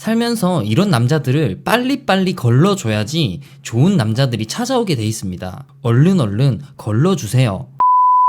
살면서 이런 남자들을 빨리빨리 걸러줘야지 좋은 남자들이 찾아오게 돼 있습니다. 얼른 얼른 걸러주세요.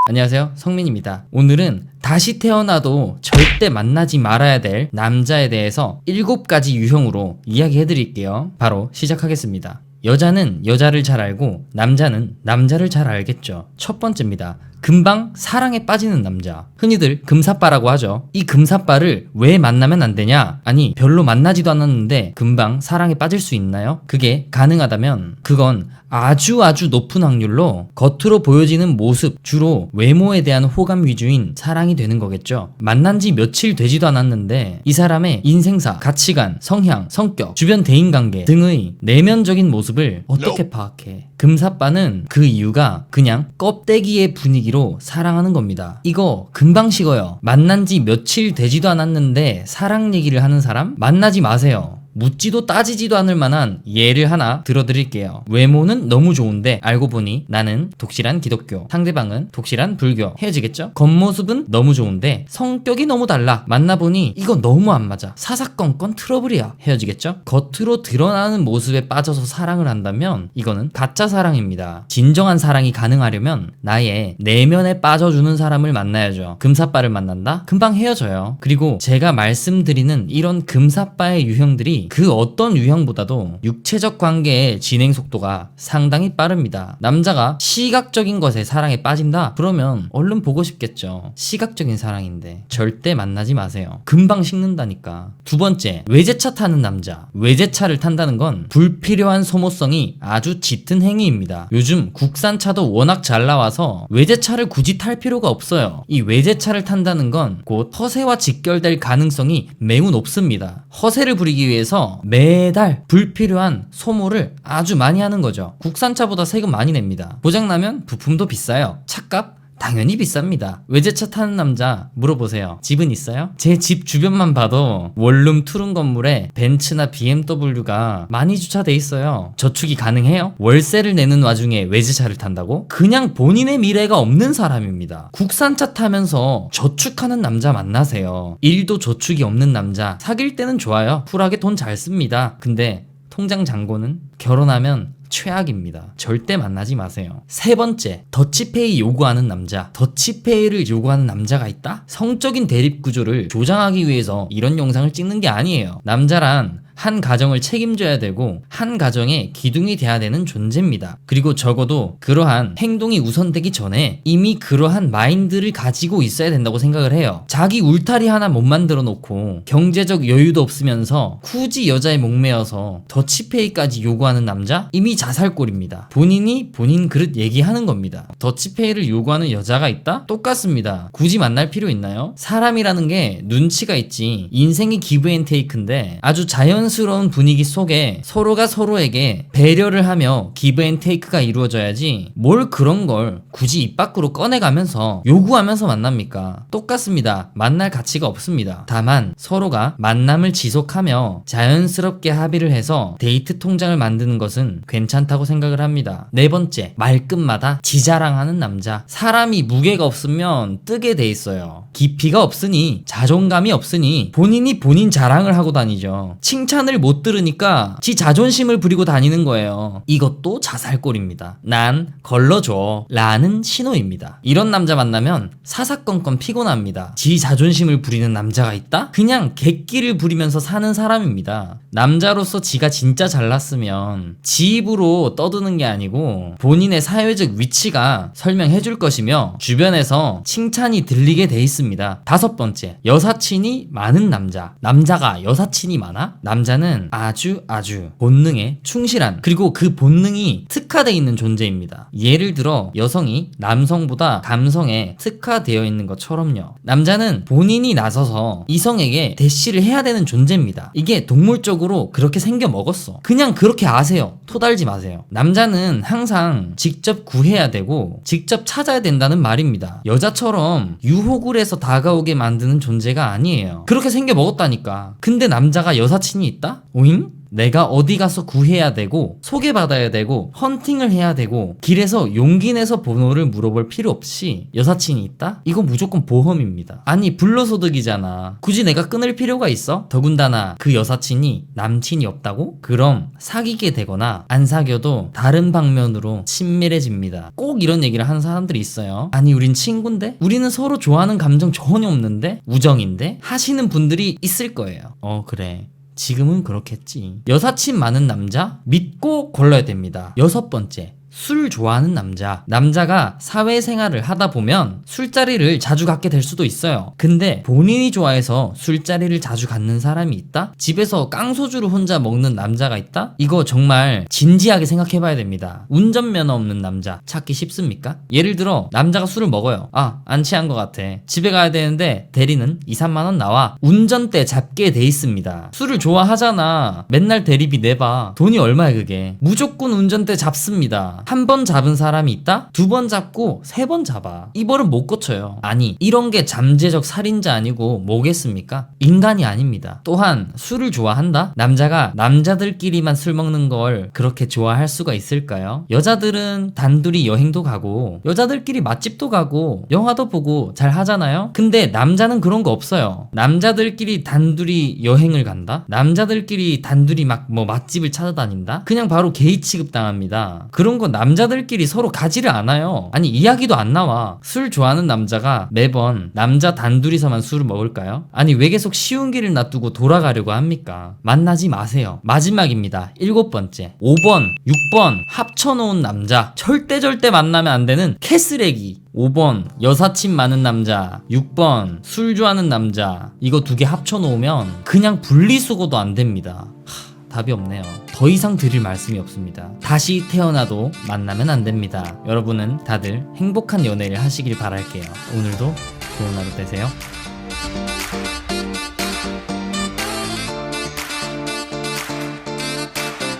안녕하세요. 성민입니다. 오늘은 다시 태어나도 절대 만나지 말아야 될 남자에 대해서 7가지 유형으로 이야기해 드릴게요. 바로 시작하겠습니다. 여자는 여자를 잘 알고 남자는 남자를 잘 알겠죠. 첫 번째입니다. 금방 사랑에 빠지는 남자. 흔히들 금사빠라고 하죠. 이 금사빠를 왜 만나면 안 되냐? 아니, 별로 만나지도 않았는데 금방 사랑에 빠질 수 있나요? 그게 가능하다면 그건 아주 아주 높은 확률로 겉으로 보여지는 모습, 주로 외모에 대한 호감 위주인 사랑이 되는 거겠죠. 만난 지 며칠 되지도 않았는데 이 사람의 인생사, 가치관, 성향, 성격, 주변 대인관계 등의 내면적인 모습을 어떻게 파악해? 금사빠는 그 이유가 그냥 껍데기의 분위기로 사랑하는 겁니다. 이거 금방 식어요. 만난 지 며칠 되지도 않았는데 사랑 얘기를 하는 사람? 만나지 마세요. 묻지도 따지지도 않을 만한 예를 하나 들어드릴게요. 외모는 너무 좋은데 알고 보니 나는 독실한 기독교, 상대방은 독실한 불교. 헤어지겠죠? 겉모습은 너무 좋은데 성격이 너무 달라. 만나보니 이거 너무 안 맞아. 사사건건 트러블이야. 헤어지겠죠? 겉으로 드러나는 모습에 빠져서 사랑을 한다면 이거는 가짜 사랑입니다. 진정한 사랑이 가능하려면 나의 내면에 빠져주는 사람을 만나야죠. 금사빠를 만난다? 금방 헤어져요. 그리고 제가 말씀드리는 이런 금사빠의 유형들이 그 어떤 유형보다도 육체적 관계의 진행 속도가 상당히 빠릅니다. 남자가 시각적인 것에 사랑에 빠진다? 그러면 얼른 보고 싶겠죠. 시각적인 사랑인데 절대 만나지 마세요. 금방 식는다니까. 두 번째, 외제차 타는 남자. 외제차를 탄다는 건 불필요한 소모성이 아주 짙은 행위입니다. 요즘 국산차도 워낙 잘 나와서 외제차를 굳이 탈 필요가 없어요. 이 외제차를 탄다는 건 곧 허세와 직결될 가능성이 매우 높습니다. 허세를 부리기 위해서 매달 불필요한 소모를 아주 많이 하는 거죠. 국산차보다 세금 많이 냅니다. 고장나면 부품도 비싸요. 차값 당연히 비쌉니다. 외제차 타는 남자 물어보세요. 집은 있어요? 제 집 주변만 봐도 원룸 투룸 건물에 벤츠나 BMW가 많이 주차돼 있어요. 저축이 가능해요? 월세를 내는 와중에 외제차를 탄다고? 그냥 본인의 미래가 없는 사람입니다. 국산차 타면서 저축하는 남자 만나세요. 일도 저축이 없는 남자 사귈 때는 좋아요. 쿨하게 돈 잘 씁니다. 근데 통장 잔고는 결혼하면 최악입니다. 절대 만나지 마세요. 세 번째, 더치페이 요구하는 남자. 더치페이를 요구하는 남자가 있다? 성적인 대립 구조를 조장하기 위해서 이런 영상을 찍는 게 아니에요. 남자란 한 가정을 책임져야 되고 한 가정의 기둥이 돼야 되는 존재입니다. 그리고 적어도 그러한 행동이 우선되기 전에 이미 그러한 마인드를 가지고 있어야 된다고 생각을 해요. 자기 울타리 하나 못 만들어 놓고 경제적 여유도 없으면서 굳이 여자에 목매어서 더치페이까지 요구하는 남자? 이미 자살골입니다. 본인이 본인 그릇 얘기하는 겁니다. 더치페이를 요구하는 여자가 있다? 똑같습니다. 굳이 만날 필요 있나요? 사람이라는 게 눈치가 있지 인생이 기브앤테이크인데 아주 자연 자연스러운 분위기 속에 서로가 서로에게 배려를 하며 기브 앤 테이크가 이루어져야지 뭘 그런 걸 굳이 입 밖으로 꺼내가면서 요구하면서 만납니까? 똑같습니다. 만날 가치가 없습니다. 다만 서로가 만남을 지속하며 자연스럽게 합의를 해서 데이트 통장을 만드는 것은 괜찮다고 생각을 합니다. 네 번째, 말끝마다 지자랑하는 남자. 사람이 무게가 없으면 뜨게 돼 있어요. 깊이가 없으니 자존감이 없으니 본인이 본인 자랑을 하고 다니죠. 칭찬 칭찬을 못 들으니까 지 자존심을 부리고 다니는 거예요. 이것도 자살골입니다. 난 걸러줘. 라는 신호입니다. 이런 남자 만나면 사사건건 피곤합니다. 지 자존심을 부리는 남자가 있다? 그냥 객기를 부리면서 사는 사람입니다. 남자로서 지가 진짜 잘났으면 지 입으로 떠드는 게 아니고 본인의 사회적 위치가 설명해 줄 것이며 주변에서 칭찬이 들리게 돼 있습니다. 다섯 번째, 여사친이 많은 남자. 남자가 여사친이 많아? 남 자는 아주 아주 본능에 충실한 그리고 그 본능이 특화되어 있는 존재입니다. 예를 들어 여성이 남성보다 감성에 특화되어 있는 것처럼요. 남자는 본인이 나서서 이성에게 대시를 해야 되는 존재입니다. 이게 동물적으로 그렇게 생겨 먹었어. 그냥 그렇게 아세요. 토달지 마세요. 남자는 항상 직접 구해야 되고 직접 찾아야 된다는 말입니다. 여자처럼 유혹을 해서 다가오게 만드는 존재가 아니에요. 그렇게 생겨 먹었다니까. 근데 남자가 여사친이 있다? 오잉? 내가 어디 가서 구해야 되고 소개받아야 되고 헌팅을 해야 되고 길에서 용기 내서 번호를 물어볼 필요 없이 여사친이 있다? 이거 무조건 보험입니다. 아니 불로소득이잖아. 굳이 내가 끊을 필요가 있어? 더군다나 그 여사친이 남친이 없다고? 그럼 사귀게 되거나 안 사귀어도 다른 방면으로 친밀해집니다. 꼭 이런 얘기를 하는 사람들이 있어요. 아니 우린 친구인데? 우리는 서로 좋아하는 감정 전혀 없는데? 우정인데? 하시는 분들이 있을 거예요. 어 그래. 지금은 그렇겠지. 여사친 많은 남자 믿고 걸러야 됩니다. 여섯 번째. 술 좋아하는 남자. 남자가 사회생활을 하다 보면 술자리를 자주 갖게 될 수도 있어요. 근데 본인이 좋아해서 술자리를 자주 갖는 사람이 있다? 집에서 깡소주를 혼자 먹는 남자가 있다? 이거 정말 진지하게 생각해 봐야 됩니다. 운전면허 없는 남자 찾기 쉽습니까? 예를 들어 남자가 술을 먹어요. 아, 안 취한 것 같아. 집에 가야 되는데 대리는 2, 3만 원 나와. 운전대 잡게 돼 있습니다. 술을 좋아하잖아. 맨날 대리비 내봐. 돈이 얼마야 그게. 무조건 운전대 잡습니다. 한 번 잡은 사람이 있다? 두 번 잡고 세 번 잡아. 이 벌은 못 고쳐요. 아니, 이런 게 잠재적 살인자 아니고 뭐겠습니까? 인간이 아닙니다. 또한 술을 좋아한다? 남자가 남자들끼리만 술 먹는 걸 그렇게 좋아할 수가 있을까요? 여자들은 단둘이 여행도 가고 여자들끼리 맛집도 가고 영화도 보고 잘 하잖아요? 근데 남자는 그런 거 없어요. 남자들끼리 단둘이 여행을 간다? 남자들끼리 단둘이 막 뭐 맛집을 찾아다닌다? 그냥 바로 게이 취급 당합니다. 그런 거 남자들끼리 서로 가지를 않아요. 아니 이야기도 안 나와. 술 좋아하는 남자가 매번 남자 단둘이서만 술을 먹을까요? 아니 왜 계속 쉬운 길을 놔두고 돌아가려고 합니까? 만나지 마세요. 마지막입니다. 일곱 번째. 5번, 6번 합쳐놓은 남자. 절대 절대 만나면 안 되는 캐스레기. 5번 여사친 많은 남자 6번 술 좋아하는 남자 이거 두 개 합쳐놓으면 그냥 분리수거도 안 됩니다 하, 답이 없네요. 더 이상 드릴 말씀이 없습니다. 다시 태어나도 만나면 안 됩니다. 여러분은 다들 행복한 연애를 하시길 바랄게요. 오늘도 좋은 하루 되세요